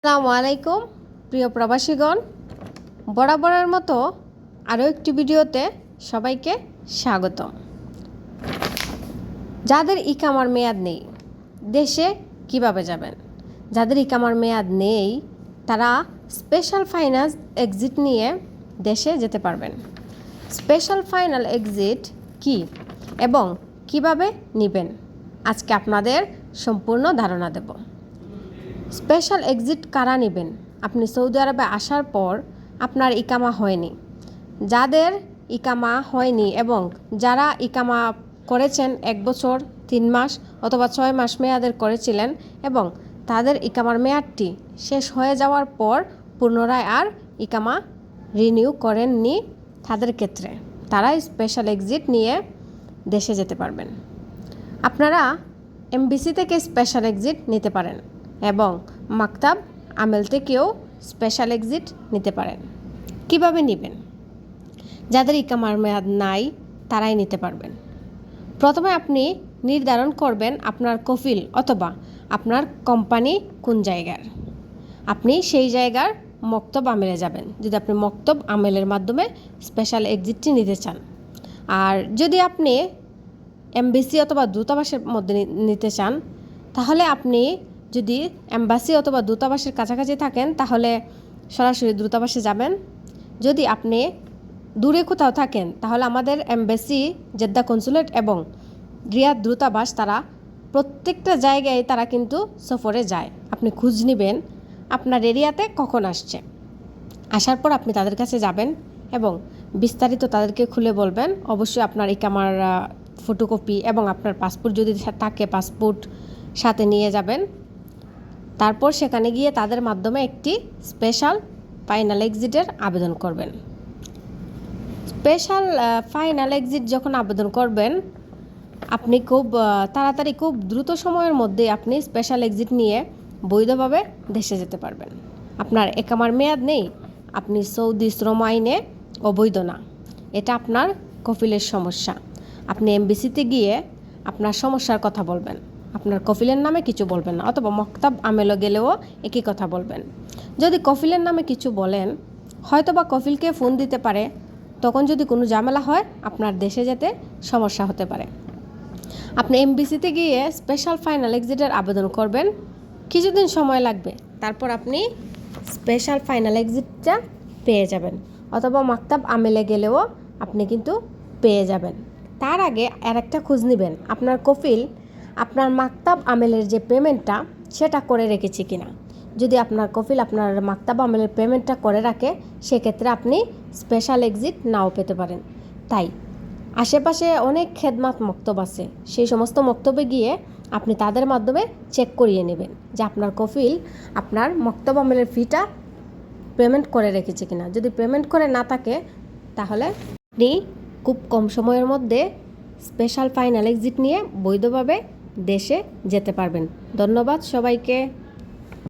আসসালামু আলাইকুম, প্রিয় প্রবাসীগণ। বরাবরের মতো আরও একটি ভিডিওতে সবাইকে স্বাগত যাদের ইকামার মেয়াদ নেই, দেশে কীভাবে যাবেন? যাদের ইকামার মেয়াদ নেই, তারা স্পেশাল ফাইন্যান্স এক্সিট নিয়ে দেশে যেতে পারবেন। স্পেশাল ফাইনাল এক্সিট কি এবং কীভাবে নেবেন? আজকে আপনাদের সম্পূর্ণ ধারণা দেব। স্পেশাল এক্সিট কারা নেবেন? আপনি সৌদি আরবে আসার পর আপনার ইকামা হয়নি। যাদের ইকামা হয়নি এবং যারা ইকামা করেছেন এক বছর, তিন মাস অথবা ছয় মাস মেয়াদের করেছিলেন এবং তাদের ইকামার মেয়াদটি শেষ হয়ে যাওয়ার পর পুনরায় আর ইকামা রিনিউ করেননি তাদের ক্ষেত্রে। তারা স্পেশাল এক্সিট নিয়ে দেশে যেতে পারবেন। আপনারা এমবিসি থেকে স্পেশাল এক্সিট নিতে পারেন। এবং মাকতাব আমেল থেকেও স্পেশাল এক্সিট নিতে পারেন। কীভাবে নেবেন? যাদের ইকামার মেয়াদ নাই, তারাই নিতে পারবেন। প্রথমে আপনি নির্ধারণ করবেন আপনার কফিল অথবা আপনার কোম্পানি কোন জায়গার। আপনি সেই জায়গার মক্তব আমেলে যাবেন। যদি আপনি মক্তব আমেলের মাধ্যমে স্পেশাল এক্সিটটি নিতে চান। আর যদি আপনি এমবিসি অথবা দূতাবাসের মধ্যে নিতে চান, তাহলে আপনি যদি অ্যাম্বাসি অথবা দূতাবাসের কাছাকাছি থাকেন, তাহলে সরাসরি দূতাবাসে যাবেন। যদি আপনি দূরে কোথাও থাকেন, তাহলে আমাদের এমবাসি, জেদ্দা কনসুলেট এবং রিয়াদ দূতাবাস, তারা প্রত্যেকটা জায়গায় তারা কিন্তু সফরে যায়। আপনি খোঁজ নেবেন আপনার এরিয়াতে কখন আসছে। আসার পর আপনি তাদের কাছে যাবেন এবং বিস্তারিত তাদেরকে খুলে বলবেন। অবশ্যই আপনার ইকামার ফটোকপি এবং আপনার পাসপোর্ট যদি থাকে পাসপোর্ট সাথে নিয়ে যাবেন। তারপর সেখানে গিয়ে তাদের মাধ্যমে একটি স্পেশাল ফাইনাল এক্সিটের আবেদন করবেন। স্পেশাল ফাইনাল এক্সিট যখন আবেদন করবেন, আপনি খুব তাড়াতাড়ি খুব দ্রুত সময়ের মধ্যে আপনি স্পেশাল এক্সিট নিয়ে বৈধভাবে দেশে যেতে পারবেন। আপনার একামার মেয়াদ নেই, আপনি সৌদি শ্রম আইনে অবৈধ না। এটা আপনার কফিলের সমস্যা। আপনি এমবিসিতে গিয়ে আপনার সমস্যার কথা বলবেন। আপনার কফিলের নামে কিছু বলবেন না, অথবা মক্তাব আমেলো গেলেও একই কথা বলবেন। যদি কফিলের নামে কিছু বলেন হয়তো বা কফিলকে ফোন দিতে পারে, তখন যদি কোনো ঝামেলা হয়, আপনার দেশে যেতে সমস্যা হতে পারে। আপনি এমবিসিতে গিয়ে স্পেশাল ফাইনাল এক্সিটের আবেদন করবেন, কিছুদিন সময় লাগবে, তারপর আপনি স্পেশাল ফাইনাল এক্সিটটা পেয়ে যাবেন, অথবা মাকতাব আমেলে গেলেও আপনি কিন্তু পেয়ে যাবেন। তার আগে আর একটা খোঁজ নেবেন, আপনার কফিল আপনার মাকতাব আমেলের যে পেমেন্টটা, সেটা করে রেখেছে কিনা। যদি আপনার কফিল আপনার মাকতাব আমেলের পেমেন্টটা করে রাখে, সেক্ষেত্রে আপনি স্পেশাল এক্সিট নাও পেতে পারেন। তাই, আশেপাশে অনেক খেদমাত মক্তব আছে। সেই সমস্ত মক্তবে গিয়ে আপনি তাদের মাধ্যমে চেক করিয়ে নেবেন যে আপনার কফিল আপনার মক্তব আমেলের ফিটা পেমেন্ট করে রেখেছে কিনা। যদি পেমেন্ট করে না থাকে, তাহলে আপনি খুব কম সময়ের মধ্যে স্পেশাল ফাইনাল এক্সিট নিয়ে বৈধভাবে দেশে যেতে পারবেন। ধন্যবাদ সবাইকে।